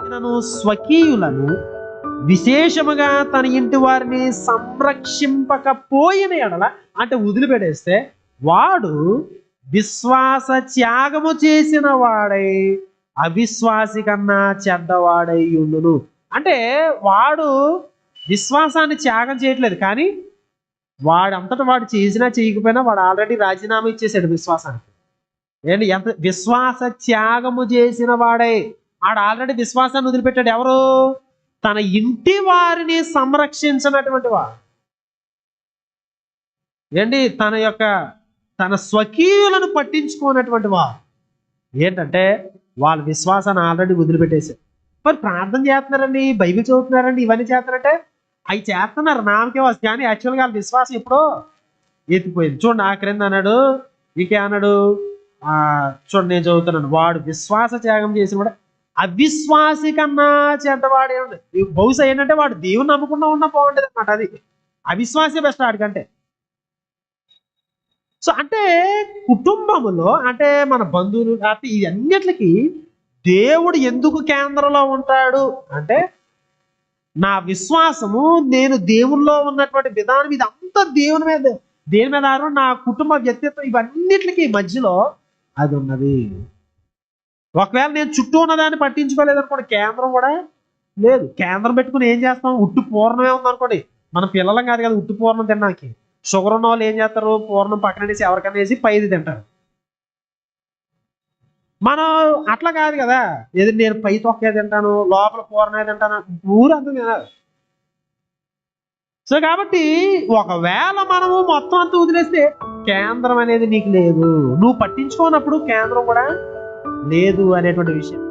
తనను స్వకీయులను విశేషముగా తన ఇంటి వారిని సంరక్షింపకపోయిన ఎడల అంటే వదిలిపెడేస్తే వాడు విశ్వాస త్యాగము చేసిన వాడై అవిశ్వాసి కన్నా చెడ్డవాడై ఉండును. అంటే వాడు విశ్వాసాన్ని త్యాగం చేయట్లేదు కానీ వాడంతటా వాడు చేసినా చేయకపోయినా వాడు ఆల్రెడీ రాజీనామా ఇచ్చేసాడు విశ్వాసానికి. ఏంటి ఎంత విశ్వాస త్యాగము చేసిన వాడై. ఆడు ఆల్రెడీ విశ్వాసాన్ని వదిలిపెట్టాడు. ఎవరు? తన ఇంటి వారిని సంరక్షించినటువంటి వాడు. ఏంటి తన యొక్క తన స్వకీయులను పట్టించుకోనటువంటి వారు ఏంటంటే వాళ్ళ విశ్వాసాన్ని ఆల్రెడీ వదిలిపెట్టేశారు మరి ప్రార్థన చేస్తున్నారండి బైబిల్ చదువుతున్నారండి ఇవన్నీ చేస్తున్నారంటే అవి చేస్తున్నారు. నామకే వస్తుంది. కానీ యాక్చువల్గా వాళ్ళ విశ్వాసం ఎప్పుడో ఎత్తిపోయింది. చూడండి ఆ క్రింద అన్నాడు? ఇంకే అన్నాడు చూడండి నేను చదువుతున్నాను. వాడు విశ్వాస త్యాగం చేసిన వాడు అవిశ్వాసి కన్నా చెడ్డవాడే ఉంది బహుశా ఏంటంటే వాడు దేవుని నమ్ముకుండా ఉన్నా బాగుండేది అనమాట అది. అవిశ్వాసే బెస్ట్ ఆడికంటే సో అంటే కుటుంబములో అంటే మన బంధువులు అంటే ఇవన్నిటికి దేవుడు ఎందుకు కేంద్రంలో ఉంటాడు? అంటే నా విశ్వాసము నేను దేవుల్లో ఉన్నటువంటి విధానం ఇదంతా దేవుని మీద దేని మీద నా కుటుంబ వ్యక్తిత్వం ఇవన్నిటికి మధ్యలో అది ఉన్నది ఒకవేళ నేను చుట్టూ ఉన్నదాన్ని పట్టించుకోలేదు అనుకోండి కేంద్రం కూడా లేదు. కేంద్రం పెట్టుకుని ఏం చేస్తాం? ఉట్టు పూర్ణమే ఉందనుకోండి. మన పిల్లలం కాదు కదా ఉట్టు పూర్ణం తినడానికి. షుగర్ ఉన్న వాళ్ళు ఏం చేస్తారు? పూర్ణం పక్కన వేసి ఎవరికైనా వేసి పైది తింటారు. మనం అట్లా కాదు కదా. ఏది నేను పై తొక్కే తింటాను లోపల పూర్ణమే తింటాను ఊరంతా తినాలి. సో కాబట్టి ఒకవేళ మనము మొత్తం అంతా వదిలేస్తే కేంద్రం అనేది నీకు లేదు. నువ్వు పట్టించుకోనప్పుడు కేంద్రం కూడా లేదు అనేటువంటి విషయం.